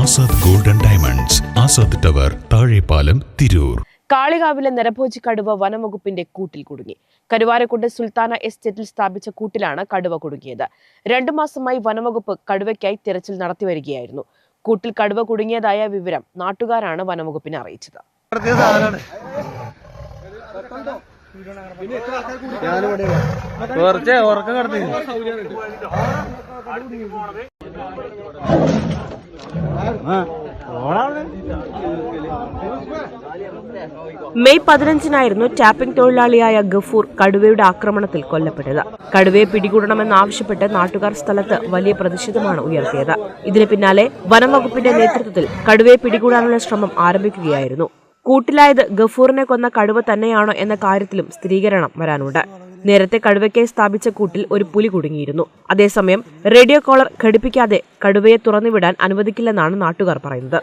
Azad golden diamonds Azad tower Thazhepalam Tirur. കാളികാവിലെ നരഭോജി കടുവ വനംവകുപ്പിന്റെ കൂട്ടിൽ കുടുങ്ങി. കരുവാരക്കുണ്ട് സുൽത്താന എസ്റ്റേറ്റിൽ സ്ഥാപിച്ച കൂട്ടിലാണ് കടുവ കുടുങ്ങിയത്. രണ്ടു മാസമായി വനംവകുപ്പ് കടുവയ്ക്കായി തിരച്ചിൽ നടത്തിവരികയായിരുന്നു കൂട്ടിൽ കടുവ കുടുങ്ങിയതായ വിവരം നാട്ടുകാരാണ് വനംവകുപ്പിനെ അറിയിച്ചത്. കുറച്ച് ഉറക്കം കിടത്തി മെയ് പതിനഞ്ചിനായിരുന്നു ടാപ്പിംഗ് തൊഴിലാളിയായ ഗഫൂർ കടുവയുടെ ആക്രമണത്തിൽ കൊല്ലപ്പെട്ടത്. കടുവയെ പിടികൂടണമെന്നാവശ്യപ്പെട്ട് നാട്ടുകാർ സ്ഥലത്ത് വലിയ പ്രതിഷേധമാണ് ഉയർത്തിയത്. ഇതിന് പിന്നാലെ വനം വകുപ്പിന്റെ നേതൃത്വത്തിൽ കടുവയെ പിടികൂടാനുള്ള ശ്രമം ആരംഭിക്കുകയായിരുന്നു. കൂട്ടിലായത് ഗഫൂറിനെ കൊന്ന കടുവ തന്നെയാണോ എന്ന കാര്യത്തിലും സ്ഥിരീകരണം വരാനുണ്ട്. നേരത്തെ കടുവയ്ക്കായി സ്ഥാപിച്ച കൂട്ടിൽ ഒരു പുലി കുടുങ്ങിയിരുന്നു. അതേസമയം റേഡിയോ കോളർ ഘടിപ്പിക്കാതെ കടുവയെ തുറന്നുവിടാൻ അനുവദിക്കില്ലെന്നാണ് നാട്ടുകാർ പറയുന്നത്.